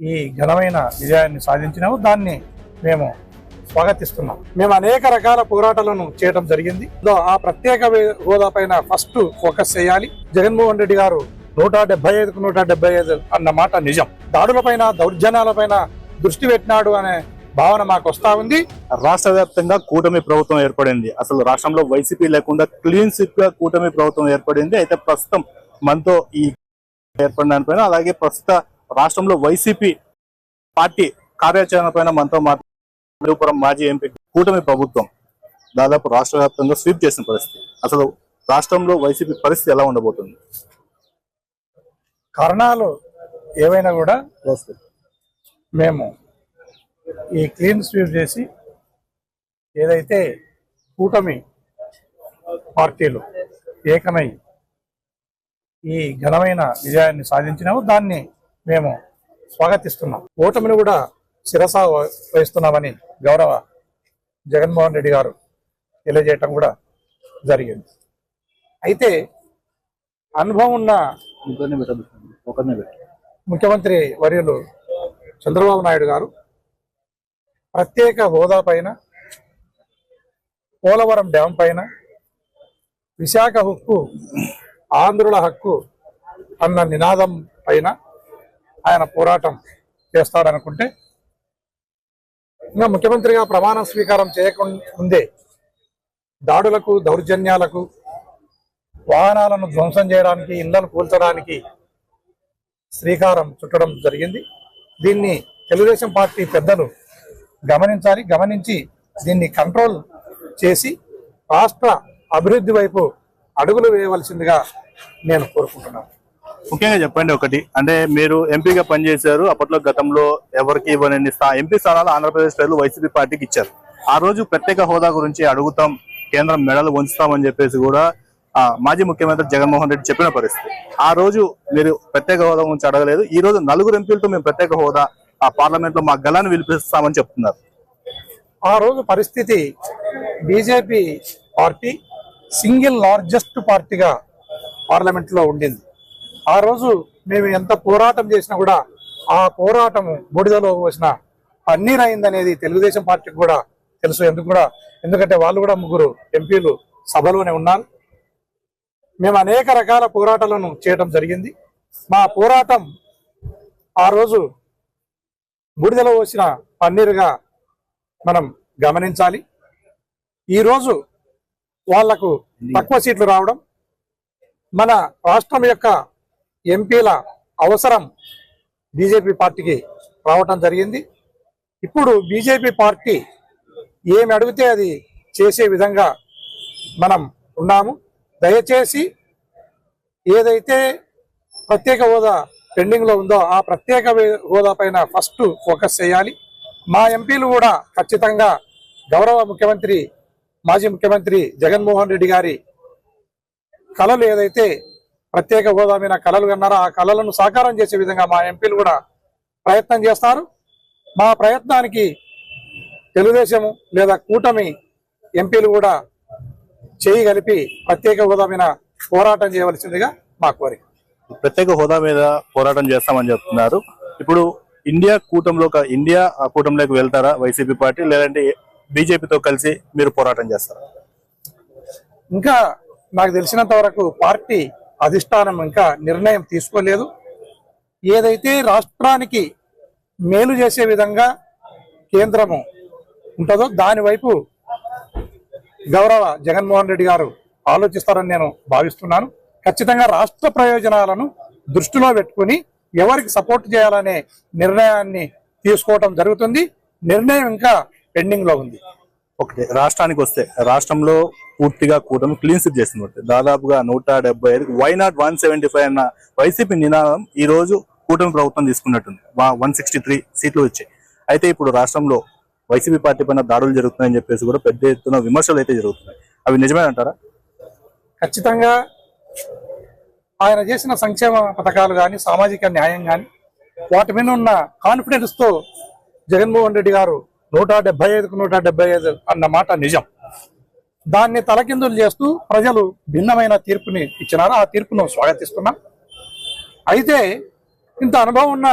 ఈ ఘనమైన విజయాన్ని సాధించినాము. దాన్ని మేము స్వాగతిస్తున్నాం. మేము అనేక రకాల పోరాటాలను చేయడం జరిగింది. ఆ ప్రత్యేక హోదా పైన ఫస్ట్ ఫోకస్ చేయాలి. జగన్మోహన్ రెడ్డి గారు నూట డెబ్బై ఐదుకు నూట డెబ్బై ఐదు అన్న మాట నిజం. దాడులపైన దౌర్జన్యాలపైన దృష్టి పెట్టినాడు అనే భావన మాకు వస్తా ఉంది. రాష్ట్ర వ్యాప్తంగా కూటమి ప్రభుత్వం ఏర్పడింది. అసలు రాష్ట్రంలో వైసీపీ లేకుండా క్లీన్ స్విప్గా కూటమి ప్రభుత్వం ఏర్పడింది. అయితే ప్రస్తుతం మనతో ఈ ఏర్పడిన అలాగే ప్రస్తుత రాష్ట్రంలో వైసీపీ పార్టీ కార్యాచరణ పైన మనతో మాట్లాడుపురం మాజీ ఎంపీ కూటమి ప్రభుత్వం దాదాపు రాష్ట్ర వ్యాప్తంగా స్వీప్ చేసిన పరిస్థితి. అసలు రాష్ట్రంలో వైసీపీ పరిస్థితి ఎలా ఉండబోతుంది? కారణాలు ఏవైనా కూడా మేము ఈ క్లీన్ స్వీప్ చేసి ఏదైతే కూటమి పార్టీలు ఏకమై ఈ ఘనమైన విజయాన్ని సాధించినామో దాన్ని మేము స్వాగతిస్తున్నాం. ఓటమిని కూడా శిరస వహిస్తున్నామని గౌరవ జగన్మోహన్ రెడ్డి గారు తెలియజేయటం కూడా జరిగింది. అయితే అనుభవం ఉన్న ముఖ్యమంత్రి వర్యులు చంద్రబాబు నాయుడు గారు ప్రత్యేక హోదా పైన పోలవరం డ్యాం పైన విశాఖ హక్కు ఆంధ్రుల హక్కు అన్న నినాదం పైన ఆయన పోరాటం చేస్తాడనుకుంటే ఇంకా ముఖ్యమంత్రిగా ప్రమాణ స్వీకారం చేయకముందే దాడులకు దౌర్జన్యాలకు వాహనాలను ధ్వంసం చేయడానికి ఇళ్ళను కూల్చడానికి శ్రీకారం చుట్టడం జరిగింది. దీన్ని తెలుగుదేశం పార్టీ పెద్దలు గమనించాలి గమనించి దీన్ని కంట్రోల్ చేసి రాష్ట్ర అభివృద్ధి వైపు అడుగులు వేయవలసిందిగా నేను కోరుకుంటున్నాను. ముఖ్యంగా చెప్పండి ఒకటి. అంటే మీరు ఎంపీగా పనిచేశారు. అప్పట్లో గతంలో ఎవరికి ఇవ్వనన్ని స్థా ఎంపీ స్థానాలు ఆంధ్రప్రదేశ్ ప్రజలు వైసీపీ పార్టీకి ఇచ్చారు. ఆ రోజు ప్రత్యేక హోదా గురించి అడుగుతాం. కేంద్రం మెడలు ఉంచుతామని చెప్పేసి కూడా ఆ, మాజీ ముఖ్యమంత్రి జగన్మోహన్ రెడ్డి చెప్పిన పరిస్థితి. ఆ రోజు మీరు ప్రత్యేక హోదా గురించి అడగలేదు. ఈ రోజు నలుగురు ఎంపీలతో మేము ప్రత్యేక హోదా ఆ పార్లమెంట్లో మా గలాన్ని విలిపిస్తామని చెప్తున్నారు. ఆ రోజు పరిస్థితి బీజేపీ పార్టీ సింగిల్ లార్జెస్ట్ పార్టీగా పార్లమెంట్లో ఉండింది. ఆ రోజు మేము ఎంత పోరాటం చేసినా కూడా ఆ పోరాటం బూడిదలో పోసిన పన్నీర్ అయిందనేది తెలుగుదేశం పార్టీకి కూడా తెలుసు. ఎందుకు కూడా? ఎందుకంటే వాళ్ళు కూడా ముగ్గురు ఎంపీలు సభలోనే ఉన్నారు. మేము అనేక రకాల పోరాటాలను చేయడం జరిగింది. మా పోరాటం ఆ రోజు బూడిదలో వచ్చిన పన్నీరుగా మనం గమనించాలి. ఈరోజు వాళ్ళకు తక్కువ సీట్లు రావడం మన రాష్ట్రం యొక్క ఎంపీల అవసరం బీజేపీ పార్టీకి రావటం జరిగింది. ఇప్పుడు బీజేపీ పార్టీ ఏమి అడిగితే అది చేసే విధంగా మనం ఉన్నాము. దయచేసి ఏదైతే ప్రత్యేక హోదా పెండింగ్లో ఉందో ఆ ప్రత్యేక హోదా పైన ఫస్ట్ ఫోకస్ చేయాలి. మా ఎంపీలు కూడా ఖచ్చితంగా గౌరవ ముఖ్యమంత్రి మాజీ ముఖ్యమంత్రి జగన్మోహన్ రెడ్డి గారి కళలు ఏదైతే ప్రత్యేక హోదా మీద కళలు కన్నారో? ఆ కళలను సాకారం చేసే విధంగా మా ఎంపీలు కూడా ప్రయత్నం చేస్తారు. మా ప్రయత్నానికి తెలుగుదేశము లేదా కూటమి ఎంపీలు కూడా చేయి కలిపి ప్రత్యేక హోదా మీద పోరాటం చేయవలసిందిగా మా కోరిక. ప్రత్యేక హోదా మీద పోరాటం చేస్తామని చెప్తున్నారు. ఇప్పుడు ఇండియా కూటమిలో ఇండియా ఆ కూటమిలోకి వెళ్తారా? వైసీపీ పార్టీ లేదంటే బీజేపీతో కలిసి మీరు పోరాటం చేస్తారా? ఇంకా నాకు తెలిసినంత వరకు పార్టీ అధిష్టానం ఇంకా నిర్ణయం తీసుకోలేదు. ఏదైతే రాష్ట్రానికి మేలు చేసే విధంగా కేంద్రము ఉంటుందో దానివైపు గౌరవ జగన్మోహన్ రెడ్డి గారు ఆలోచిస్తారని నేను భావిస్తున్నాను. ఖచ్చితంగా రాష్ట్ర ప్రయోజనాలను దృష్టిలో పెట్టుకుని ఎవరికి సపోర్ట్ చేయాలనే నిర్ణయాన్ని తీసుకోవటం జరుగుతుంది. నిర్ణయం ఇంకా పెండింగ్లో ఉంది. ఒకటి రాష్ట్రానికి వస్తే రాష్ట్రంలో పూర్తిగా కూటమి క్లీన్ స్విప్ చేస్తుంది దాదాపుగా నూట డెబ్బై ఐదు why not one seventy five అన్న వైసీపీ నినాదం ఈ రోజు కూటమి ప్రభుత్వం తీసుకున్నట్టుంది. వన్ సిక్స్టీ త్రీ సీట్లు వచ్చాయి. అయితే ఇప్పుడు రాష్ట్రంలో వైసీపీ పార్టీ పైన దాడులు జరుగుతున్నాయని చెప్పేసి కూడా పెద్ద ఎత్తున విమర్శలు అయితే జరుగుతున్నాయి. అవి నిజమే అంటారా? ఖచ్చితంగా ఆయన చేసిన సంక్షేమ పథకాలు కానీ సామాజిక న్యాయం కానీ వాటి మీద ఉన్న కాన్ఫిడెన్స్తో జగన్మోహన్ రెడ్డి గారు నూట డెబ్బై ఐదుకు నూట డెబ్బై ఐదు అన్న మాట నిజం. దాన్ని తలకిందులు చేస్తూ ప్రజలు భిన్నమైన తీర్పుని ఇచ్చినారు? ఆ తీర్పును స్వాగతిస్తున్నాం. అయితే ఇంత అనుభవం ఉన్న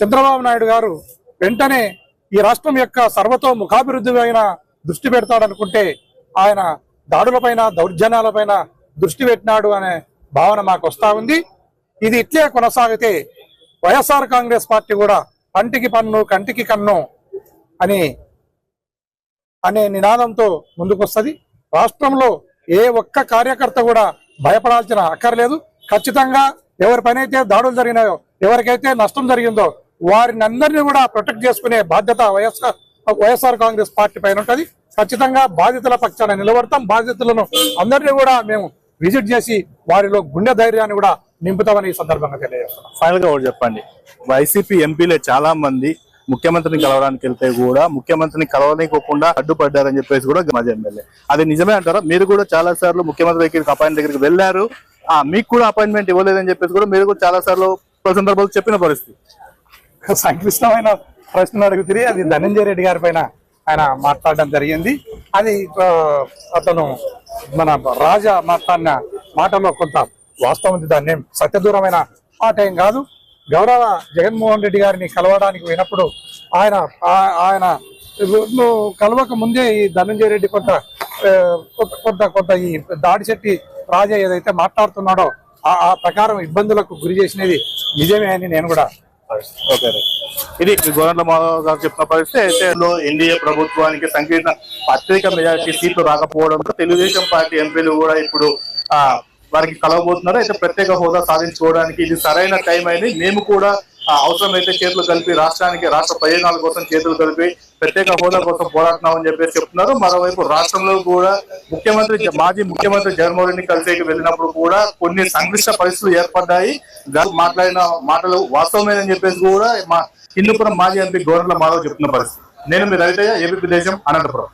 చంద్రబాబు నాయుడు గారు వెంటనే ఈ రాష్ట్రం యొక్క సర్వతో ముఖాభివృద్ధి పైన దృష్టి పెడతాడనుకుంటే ఆయన దాడులపైన దౌర్జన్యాలపైన దృష్టి పెట్టినాడు అనే భావన మాకు వస్తా ఉంది. ఇది ఇట్లే కొనసాగితే వైఎస్ఆర్ కాంగ్రెస్ పార్టీ కూడా పంటికి పన్ను కంటికి కన్ను అని అనే నినాదంతో ముందుకొస్తుంది. రాష్ట్రంలో ఏ ఒక్క కార్యకర్త కూడా భయపడాల్సిన అక్కర్లేదు. ఖచ్చితంగా ఎవరిపైనైతే దాడులు జరిగినాయో ఎవరికైతే నష్టం జరిగిందో వారిని అందరినీ కూడా ప్రొటెక్ట్ చేసుకునే బాధ్యత వైఎస్ఆర్ వైఎస్ఆర్ కాంగ్రెస్ పార్టీ పైన ఉంటుంది. ఖచ్చితంగా బాధితుల పక్షాన నిలబడతాం. బాధితులను అందరినీ కూడా మేము విజిట్ చేసి వారిలో గుండె ధైర్యాన్ని కూడా నింపుతామని ఈ సందర్భంగా తెలియజేస్తున్నాం. ఫైనల్గా ఒకటి చెప్పండి. వైసీపీ ఎంపీలే చాలా మంది ముఖ్యమంత్రిని కలవడానికి వెళ్తే కూడా ముఖ్యమంత్రిని కలవనీకోకుండా అడ్డుపడ్డారని చెప్పేసి కూడా మాజీ ఎమ్మెల్యే. అది నిజమే అంటారా? మీరు కూడా చాలా సార్లు ముఖ్యమంత్రి దగ్గరికి అపాయింట్ దగ్గరికి వెళ్ళారు. ఆ మీకు కూడా అపాయింట్మెంట్ ఇవ్వలేదని చెప్పేసి కూడా మీరు కూడా చాలా సార్లు పలు సందర్భాలు చెప్పిన పరిస్థితి. సంక్లిష్టమైన ప్రశ్న అడుగుతుంది అది ధనంజయ రెడ్డి గారి పైన ఆయన మాట్లాడడం జరిగింది. అది అతను మన రాజా మాట్లాడిన మాటలో కొంత వాస్తవం దాన్ని ఏం సత్యదూరమైన మాట ఏం కాదు. గౌరవ జగన్మోహన్ రెడ్డి గారిని కలవడానికి పోయినప్పుడు ఆయన ఆ- ఆయన నువ్వు కలవక ముందే ఈ ధనంజయ రెడ్డి కొంత కొంత కొంత ఈ దాడిశెట్టి రాజా ఏదైతే మాట్లాడుతున్నాడో ఆ ఆ ప్రకారం ఇబ్బందులకు గురి చేసినది నిజమే అని నేను కూడా ఓకే ఇది గోవర్ల మాధవ్ గారు చెప్పిన పరిస్థితి. అయితే ఎన్డీఏ ప్రభుత్వానికి సంకీర్ణ అత్యధిక మెజార్టీ సీట్లు రాకపోవడంతో తెలుగుదేశం పార్టీ ఎంపీలు కూడా ఇప్పుడు ఆ వారికి కలవబోతున్నారు. అయితే ప్రత్యేక హోదా సాధించుకోవడానికి ఇది సరైన టైం అయింది. మేము కూడా అవసరమైతే చేతులు కలిపి రాష్ట్రానికి రాష్ట్ర ప్రయోజనాల కోసం చేతులు కలిపి ప్రత్యేక హోదా కోసం పోరాడుతున్నామని చెప్పేసి చెప్తున్నారు. మరోవైపు రాష్ట్రంలో కూడా ముఖ్యమంత్రి మాజీ ముఖ్యమంత్రి జగన్మోహన్ రెడ్డి కలిసేకి వెళ్ళినప్పుడు కూడా కొన్ని సంక్లిష్ట పరిస్థితులు ఏర్పడ్డాయి. మాట్లాడిన మాటలు వాస్తవమేనని చెప్పేసి కూడా మా హిందూపురం మాజీ ఎంపీ గవర్నర్ మాధవ్ చెప్తున్న పరిస్థితి. నేను మీ రవితయ్య ఏపీ దేశం అనంతపురం.